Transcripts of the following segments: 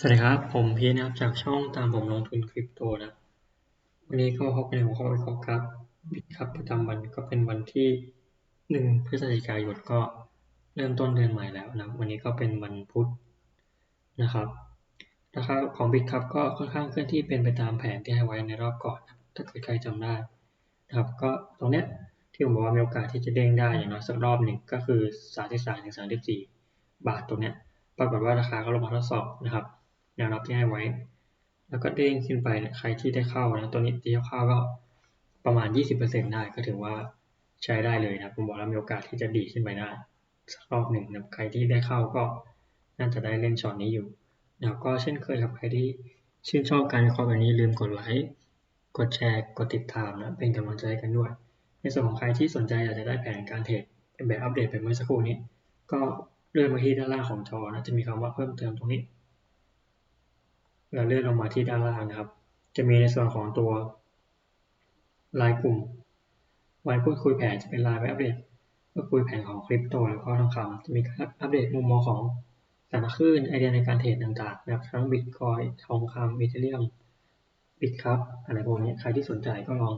สวัสดีครับ ผมพีชนะครับจากช่องตามผมลงทุนคริปโตนะวันนี้ก็พบในหัวข้อวิเคราะห์ครับบิตครับประจำวันก็เป็นวันที่หนึ่งพฤศจิกายนก็เริ่มต้นเดือนใหม่แล้วนะวันนี้ก็เป็นวันพุธนะครับราคาของบิตครับก็ค่อนข้างเคลื่อนที่เป็นไปตามแผนที่ให้ไว้ในรอบก่อนนะถ้าเกิดใครจำได้นะครับก็ตรงเนี้ยที่ผมบอกว่ามีโอกาสที่จะเด้งได้อย่างน้อยสักรอบหนึ่งก็คือสามที่สามถึงสามที่สี่บาทตรงเนี้ยปรากฏว่าราคาก็ลงมาทดสอบนะครับ แนวรับที่ให้ไว้ แล้วก็เด้งขึ้นไปเนี่ยใครที่ได้เข้านะตัวนี้ตีเข้าก็ประมาณ 20%ได้ก็ถือว่าใช้ได้เลยนะผมบอกแล้วมีโอกาสที่จะดีขึ้นไปได้สักรอบหนึ่งนะใครที่ได้เข้าก็น่าจะได้เล่นช็อตนี้อยู่แล้วก็เช่นเคยครับใครที่ชื่นชอบการวิเคราะห์แบบนี้ลืมกดไลค์กดแชร์ กดติดตามนะเป็นกำลังใจกันด้วย ในส่วนของใครที่สนใจอยากจะได้แผนการเทรดแบบอัปเดตไปเมื่อสักครู่นี้ ก็เลื่อนมาที่ด้านล่างของจอนะจะมีคำว่าเพิ่มเติมตรงนี้ เราเลื่อนลงมาที่ด้านล่างนะครับ จะมีในส่วนของตัวรายกลุ่ม ไว้พูดคุยแผนจะเป็นรายไว้อัปเดตก็คุยแผนของคริปโตแล้วก็ทองคำจะมีการอัปเดตมุมมองของแต่ละคลื่นไอเดียในการเทรดต่างๆนะครับทั้งบิตคอยทองคำอีเทเรียมบิตครับอะไรพวกนี้ใครที่สนใจก็ลอง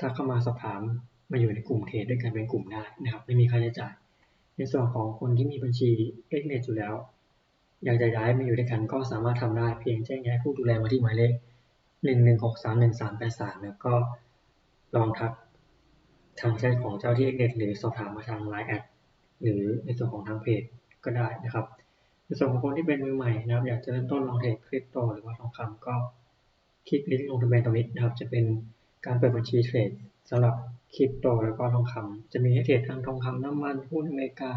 ถ้าเข้ามาสอบถามมาอยู่ในกลุ่มเทรดด้วยกันเป็นกลุ่มได้นะครับ ไม่มีค่าใช้จ่าย ในส่วนของคนที่มีบัญชีเอ็กเนอยู่แล้ว อยากจะย้ายมาอยู่ด้วยกันก็สามารถทำได้ เพียงแจ้งย้ายผู้ดูแลมาที่หมายเลขหนึ่งหนึ่งหกสามหนึ่งสามแปดสามแล้วก็ลองทักทางแชทของเจ้าที่เอ็กเน็ตหรือสอบถามมาทางไลน์แอดหรือในส่วนของทางเพจก็ได้นะครับในส่วนของคนที่เป็นมือใหม่นะครับ อยากจะเริ่มต้นลองเทรดคริปโตหรือว่าทองคำก็คลิกลิงก์ลงทะเบียนตรงนี้นะครับ จะเป็นการเปิดบัญชีเทรดสำหรับคริปโตแล้วก็ทองคำจะมีให้เทรดทั้งทองคำน้ำมันหุ้นอเมริกา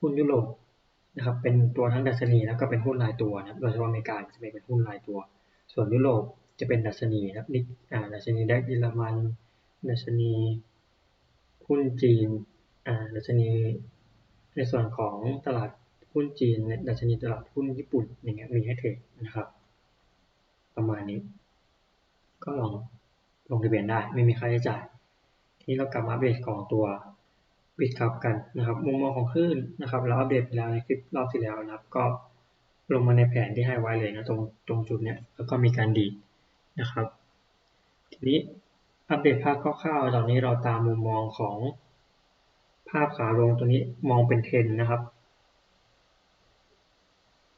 หุ้นยุโรป นะครับเป็นตัวทั้งดัชนีแล้วก็เป็นหุ้นรายตัวนะโดยเฉพาะอเมริกาจะเป็นหุ้นรายตัว ส่วนยุโรปจะเป็นดัชนีนะครับนิกอ่าดัชนีได้เยอรมันดัชนีหุ้นจีนอ่าดัชนีในส่วนของตลาดหุ้นจีนดัชนีตลาดหุ้นญี่ปุ่นอย่างเงี้ยมีให้เทรดนะครับ ประมาณนี้ ก็ลองลงทะเบียนได้ไม่มีค่าใช้จ่าย ทีนี้เรากลับมาอัปเดตของตัว บิตครับกันนะครับมุมมองของคลื่นนะครับเราอัปเดตไปแล้วในคลิปรอบที่แล้วนะครับ ก็ลงมาในแผนที่ให้ไว้เลยนะตรงตรงจุดเนี้ยแล้วก็มีการดีนะครับ ทีนี้อัปเดตภาพคร่าวๆตอนนี้เราตามมุมมองของภาพขาลงตัวนี้มองเป็นเทนนะครับ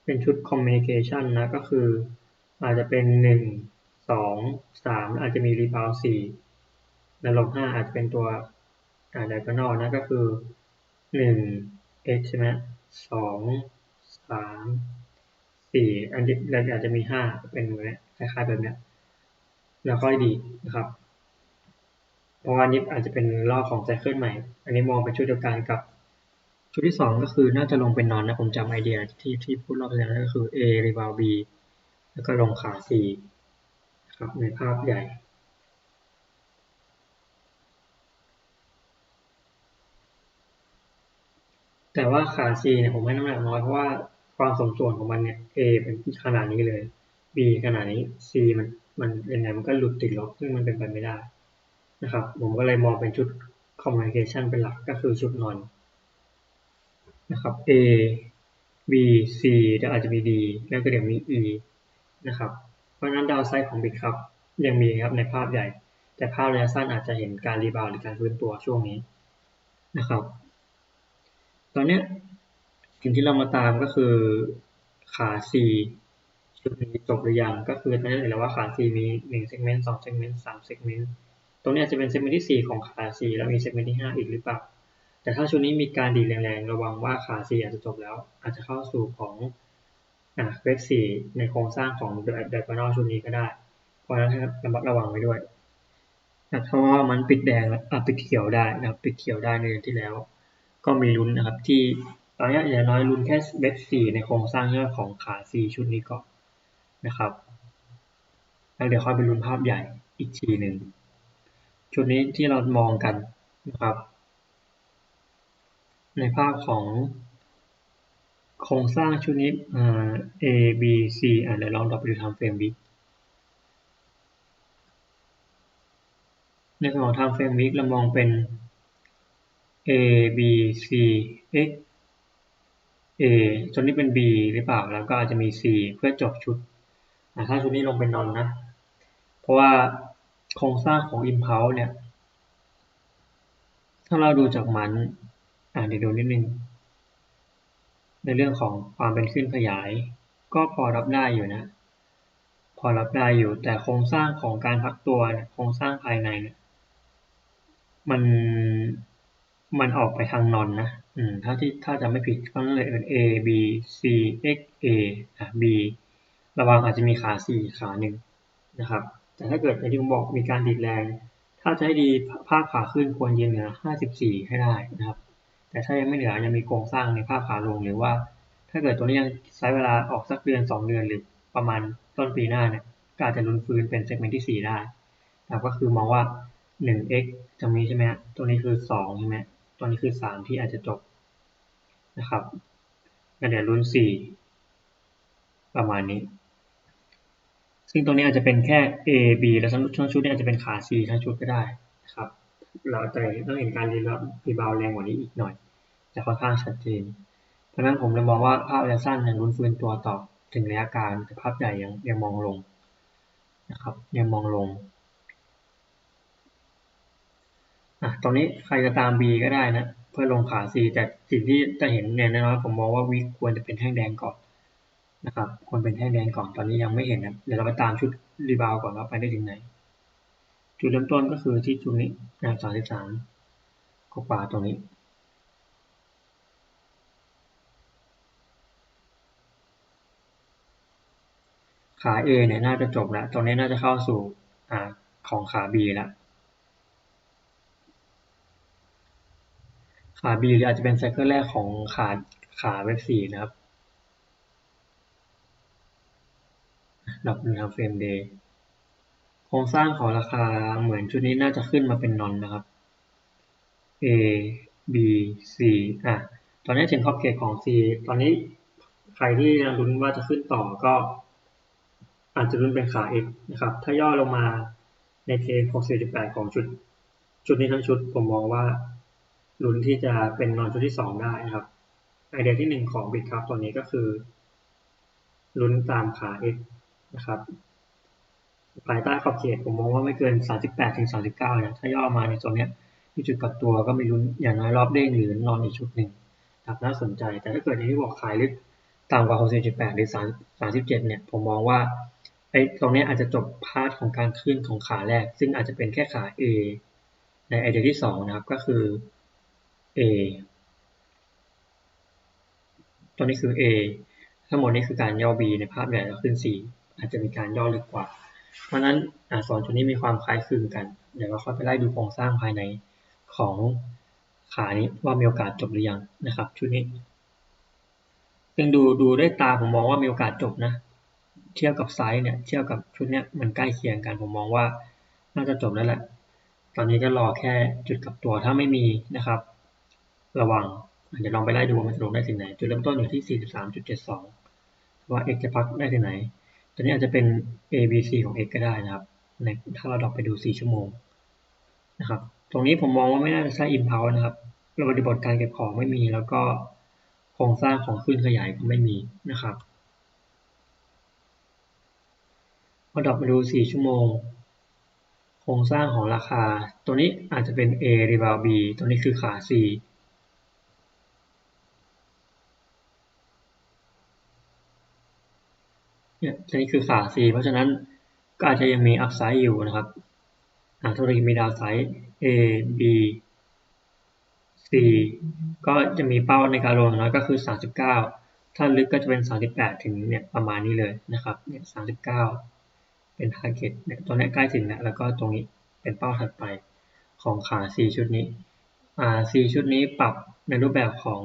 เป็นชุดคอมมิวนิเคชันนะก็คืออาจจะเป็นหนึ่งสองสามอาจจะมีรีบาวสี่และลงห้าอาจจะเป็นตัว ไดกอนอลนะก็คือหนึ่ง x ใช่ไหมสองสามสี่อันนี้เราอาจจะมีห้าเป็นแบบนี้คล้ายๆแบบนี้แล้วค่อยดีนะครับ เพราะว่านี้อาจจะเป็นรอบของไซเคิลใหม่ อันนี้มองเป็นชุดเดียวกันกับชุดที่สองก็คือน่าจะลงเป็นนอนนะผมจำไอเดียที่ที่พูดรอบที่แล้วก็คือ A รีบาว B แล้วก็ลงขา C ครับในภาพใหญ่ แต่ว่าขา C เนี่ยผมให้น้ำหนักน้อยเพราะว่าความสมส่วนของมันเนี่ย A เป็นขนาดนี้เลย B ขนาดนี้ C มันมันยังไงมันก็หลุดติดลบซึ่งมันเป็นไปไม่ได้นะครับ ผมก็เลยมองเป็นชุด communication เป็นหลักก็คือชุดนอนนะครับ A B C แล้วอาจจะมี D แล้วก็เดี๋ยวมี E นะครับ เพราะฉะนั้นดาวไซด์ของ Bit ครับยังมีครับในภาพใหญ่ แต่ภาพระยะสั้นอาจจะเห็นการรีบาวหรือการฟื้นตัวช่วงนี้นะครับ อนนี้สิ่งที่เรามาตามก็คือขา C ชุดนี้จบหรือยังก็คือตอนนี้เห็นแล้วว่าขา C มีหนึ่งเซกเมนต์สองเซกเมนต์สามเซกเมนต์ตรงนี้อาจจะเป็นเซกเมนต์ที่สี่ของขา C แล้วมีเซกเมนต์ที่ห้าอีกหรือเปล่า แต่ถ้าชุดนี้มีการดีแรงๆระวังว่าขา C อาจจะจบแล้ว อาจจะเข้าสู่ของอ่าเวฟสี่ในโครงสร้างของเดอะนอลชุดนี้ก็ได้ เพราะฉะนั้นให้ระมัดระวังไว้ด้วยเพราะว่ามันปิดแดงอะปิดเขียวได้นะปิดเขียวได้ในเดือนที่แล้ว ก็มีลุ้นนะครับที่ตอนนี้อย่างน้อยลุ้นแค่เบสสี่ในโครงสร้างยอดของขาซีชุดนี้ก่อนนะครับแล้วเดี๋ยวค่อยไปลุ้นภาพใหญ่อีกทีหนึ่งชุดนี้ที่เรามองกันนะครับ ในภาพของโครงสร้างชุดนี้ A B C อ่าเดี๋ยวลองดับไปดูทำเฟรมวิกในส่วนของทำเฟรมวิกเรามองเป็น a b c x A ชุดนี้เป็น B หรือเปล่า แล้วก็อาจจะมี C เพื่อจบชุด ถ้าชุดนี้ลงเป็นนอนนะ เพราะว่าโครงสร้างของ impulse เนี่ย ถ้าเราดูจากมัน อ่าเดี๋ยวดูนิดนึง ในเรื่องของความเป็นขึ้นขยาย ก็พอรับได้อยู่นะ พอรับได้อยู่ แต่โครงสร้างของการพักตัว โครงสร้างภายในเนี่ย มัน มันออกไปทางนอนนะ อืม ถ้าที่ถ้าจะไม่ผิดก็เลยเป็น A B C X A อะ B ระวังอาจจะมีขาสี่ขาหนึ่งนะครับ แต่ถ้าเกิดอย่างที่ผมบอกมีการดีดแรง ถ้าจะให้ดีภาพขาขึ้นควรยืนเหนือ 54 ให้ได้นะครับ แต่ถ้ายังไม่เหนือยังมีโครงสร้างในภาพขาลงหรือว่า ถ้าเกิดตัวนี้ยังใช้เวลาออกสักเดือน 2 เดือนหรือประมาณต้นปีหน้าเนี่ยก็อาจจะลุ้นฟื้นเป็นเซกเมนต์ที่ 4 ได้นะครับก็คือมองว่า 1x จะมีใช่ไหมตัวนี้คือ 2 ใช่ไหม ตัวนี้คือ 3 ที่อาจจะจบนะครับแล้วเดี๋ยวลุ้น4 ประมาณนี้ ซึ่งตรงนี้อาจจะเป็นแค่ A B แล้วทั้งชุดนี้อาจจะเป็นขา C ทั้งชุดก็ได้นะครับ เราจะต้องเห็นการรีบาวรีบาวแรงกว่านี้อีกหน่อย จะค่อนข้างชัดเจน เพราะนั้นผมเลยมองว่าภาพระยะสั้นยังรุนฟื้นตัวต่อถึงระยะกลางแต่ภาพใหญ่ยังยังมองลงนะครับยังมองลง อะตรงนี้ใครจะตาม B ก็ได้นะ เพื่อลงขา C แต่สิ่งที่จะเห็นเนี่ยน้อยผมมองว่าวิควรจะเป็นแท่งแดงก่อนนะครับควรเป็นแท่งแดงก่อนตอนนี้ยังไม่เห็นนะเดี๋ยวเราไปตามชุดรีบาวก่อนว่าไปได้ถึงไหน จุดเริ่มต้นก็คือที่จุดนี้นะสามสิบสามกว่าตรงนี้ขา A เนี่ยน่าจะจบแล้ว ตรงนี้น่าจะเข้าสู่อของขา B แล้ว ขา B หรืออาจจะเป็นไซเคิลแรกของขาขาเว็บสี่นะครับดอกหนึ่งทำเฟรมเดย์โครงสร้างของราคาเหมือนชุดนี้น่าจะขึ้นมาเป็นนอนนะครับ A B C อะ ตอนนี้ถึงขอบเขตของ C ตอนนี้ใครที่ยังลุ้นว่าจะขึ้นต่อก็ อาจจะลุ้นเป็นขา X นะครับ ถ้าย่อลงมาในเทน64.8 ของชุด ชุดนี้ทั้งชุดผมมองว่า ลุ้นที่จะเป็นนอนชุดที่2ได้นะครับ ไอเดียที่1ของบิตครับตัวนี้ก็คือลุ้นตามขา X นะครับภายใต้ขอบเขตผมมองว่าไม่เกิน 38ถึง39นะถ้าย่อมาในโซนนี้ที่จุดกับตัวก็ไม่รุ้นอย่างน้อยรอบเด้งหรือนอนอีกชุดหนึ่งครับน่าสนใจ แต่ถ้าเกิดอย่างที่บอกขายลึกต่ำกว่า 64.8 หรือ 37 เนี่ย ผมมองว่าไอ้ตรงนี้อาจจะจบพาร์ทของการขึ้นของขาแรก ซึ่งอาจจะเป็นแค่ขา A ในไอเดียที่ 2 นะครับ ก็คือ A ตัวนี้คือ A ทั้งหมดนี้คือการย่อ B ในภาพใหญ่แล้วขึ้น4อาจจะมีการย่อลึกกว่า เพราะนั้นอักษรชุดนี้มีความคล้ายคลึงกัน เดี๋ยวเราค่อยไปไล่ดูโครงสร้างภายในของขานี้ว่ามีโอกาสจบหรือยังนะครับชุดนี้ซึ่งดูดูด้วยตาผมมองว่ามีโอกาสจบนะ เทียบกับไซส์เนี่ยเทียบกับชุดเนี้ยมันใกล้เคียงกันผมมองว่าน่าจะจบแล้วแหละ ตอนนี้ก็รอแค่จุดกับตัวถ้าไม่มีนะครับ ระวังเดี๋ยวลองไปไล่ดูว่ามันจะลงได้ถึงไหน จุดเริ่มต้นอยู่ที่ 43.72 ว่า x จะพักได้ถึงไหน ตัวนี้อาจจะเป็น A B C ของ x ก็ได้นะครับ ในถ้าเราดอกไปดู 4 ชั่วโมงนะครับ ตรงนี้ผมมองว่าไม่น่าจะใช้ impulse นะครับระบบบทการเก็บของไม่มี แล้วก็โครงสร้างของขึ้นขยายก็ไม่มีนะครับพอดอกไปดู 4 ชั่วโมง โครงสร้างของราคา ตัวนี้อาจจะเป็น A rebound B ตัวนี้คือขา C เนี่ยนี่คือขา C เพราะฉะนั้นก็อาจจะยังมีอัพไซด์อยู่นะครับอ่าทุกทีมีดาวไซด์ A B C ก็จะมีเป้าในการลงน้อยก็คือ 39 ถ้าลึกก็จะเป็น 38 ถึงเนี่ยประมาณนี้เลยนะครับเนี่ย39 เป็น target เนี่ยตัวนี้ใกล้ถึงแล้วแล้วก็ตรงนี้เป็นเป้าถัดไปของขา C ชุดนี้อ่า C ชุดนี้ปรับในรูปแบบของ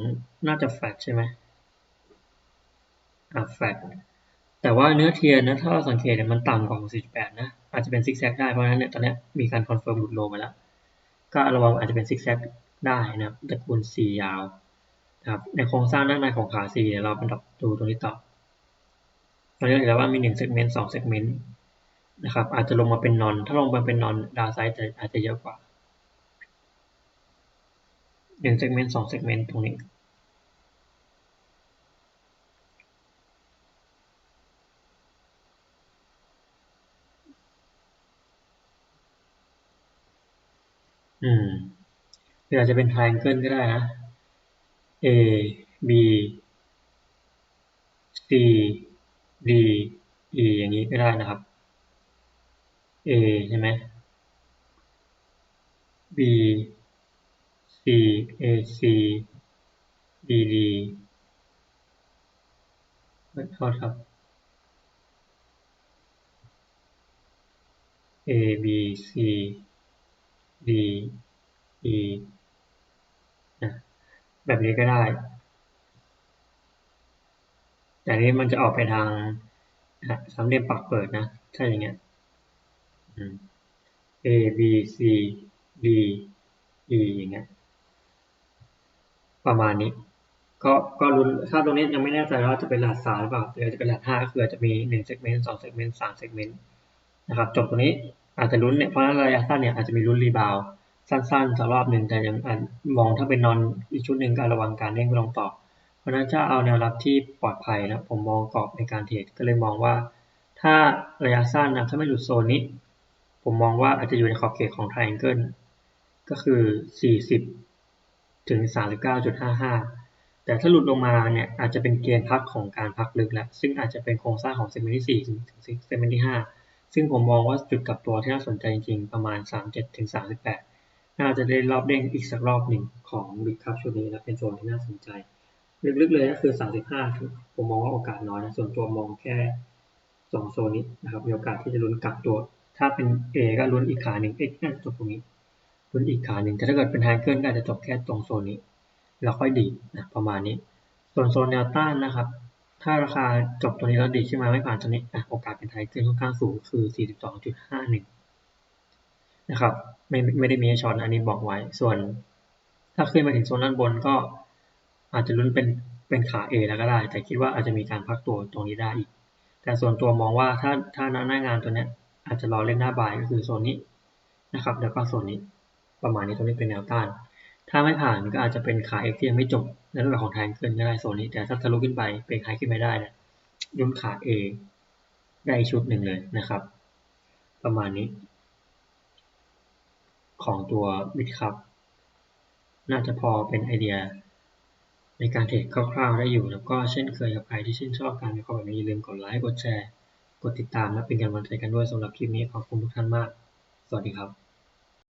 น่าจะแฟลตใช่ไหมอ่าแฟลต แต่ว่าเนื้อเทียนนะถ้าเราสังเกตเนี่ยมันต่ำกว่า48นะอาจจะเป็นซิกแซกได้เพราะฉะนั้นเนี่ยตอนนี้มีการคอนเฟิร์มหลุดโลมาแล้ว ก็ระวังอาจจะเป็นซิกแซกได้นะครับตระกูล C ยาวนะครับในโครงสร้างด้านในของขา C เนี่ยเราเป็นดับดูตรงนี้ต่อตอนนี้เห็นแล้วว่ามี1เซกเมนต์2เซกเมนต์นะครับอาจจะลงมาเป็นนอน ถ้าลงมาเป็นนอนดาวไซด์จะอาจจะเยอะกว่า1เซกเมนต์2เซกเมนต์ตรงนี้ อืมหรืออาจจะเป็น triangle ก็ได้นะ A B C D E อย่างนี้ก็ได้นะครับ A ใช่ไหม B C A C D D ขอโทษครับ A B C D E นะแบบนี้ก็ได้ แต่นี้มันจะออกไปทางอะสามเหลี่ยมปักเปิดนะถ้าอย่างเงี้ยอืม A B C D E อย่างเงี้ยประมาณนี้ ก็ก็รุนถ้าตรงนี้ยังไม่แน่ใจว่าจะเป็นรหัสสามหรือเปล่าหรือจะเป็นรหัสห้าคือจะมีหนึ่งเซกเมนต์สองเซกเมนต์สามเซกเมนต์นะครับ จบตรงนี้ อาจจะลุ้นเนี่ยเพราะนั้นระยะสั้นเนี่ยอาจจะมีลุ้นรีบาวสั้นๆสักรอบหนึ่งแต่ยังอมองถ้าเป็นนอนอีกชุดหนึ่งก็ระวังการเด้งลงต่อ เพราะนั้นถ้าเอาแนวรับที่ปลอดภัยนะผมมองกรอบในการเทรดก็เลยมองว่า ถ้าระยะสั้นนะถ้าไม่หลุดโซนนี้ ผมมองว่าอาจจะอยู่ในขอบเขตของ triangle ก็คือ 40 ถึง 39.55 แต่ถ้าหลุดลงมาเนี่ยอาจจะเป็นเกณฑ์พักของการพักลึกแล้วซึ่งอาจจะเป็นโครงสร้างของเซมนต์ที่4ถึงเซมนต์ที่5 ซึ่งผมมองว่าจุดกลับตัวที่น่าสนใจจริง ๆ ประมาณ 37ถึง38 น่าจะได้รอบเด้งอีกสักรอบหนึ่งของบิ๊กคัพชุดนี้นะเป็นโซนที่น่าสนใจ ลึกๆเลยก็คือ 35 ผมมองว่าโอกาสน้อยนะส่วนตัวมองแค่สองโซนนี้นะครับมีโอกาสที่จะลุ้นกลับตัว ถ้าเป็น A ก็ลุ้นอีกขาหนึ่ง X น่าจะจบตรงนี้ลุ้นอีกขาหนึ่งแต่ถ้าเกิดเป็นไฮเกิลก็อาจจะจบแค่ตรงโซนนี้ แล้วค่อยดีนะประมาณนี้ ส่วนโซนแนวต้านนะครับ ถ้าราคาจบตัวนี้แล้วดีขึ้นมาไม่ผ่านตัวนี้อะโอกาสเป็นไฮเกิลค่อนข้างสูงคือ 42.51 นะครับ ไม่ไม่ได้มีช็อตอันนี้บอกไว้ ส่วน ถ้าขึ้นมาถึงโซนด้านบนก็อาจจะลุ้นเป็นเป็นขา A แล้วก็ได้ แต่คิดว่าอาจจะมีการพักตัวตรงนี้ได้อีก แต่ส่วนตัวมองว่าถ้าถ้าหน้างานตัวเนี้ยอาจจะรอเล่นหน้าบายก็คือโซนนี้นะครับ แล้วก็โซนนี้ประมาณนี้ตรงนี้เป็นแนวต้าน ถ้าไม่ผ่านก็อาจจะเป็นขา X ที่ยังไม่จบในรูปแบบของแทงขึ้นก็ได้โซนนี้ แต่ถ้าทะลุขึ้นไปเป็นไฮขึ้นไม่ได้นี่ยยุ่นขา A ได้ชุดหนึ่งเลยนะครับ ประมาณนี้ ของตัวบิตครับน่าจะพอเป็นไอเดียในการเทรดคร่าวๆได้อยู่แล้วก็เช่นเคยกับใครที่ชื่นชอบการวิเคราะห์แบบนี้อย่าลืมกดไลค์กดแชร์ กดติดตามและเป็นกำลังใจกันด้วยสำหรับคลิปนี้ขอบคุณทุกท่านมาก สวัสดีครับ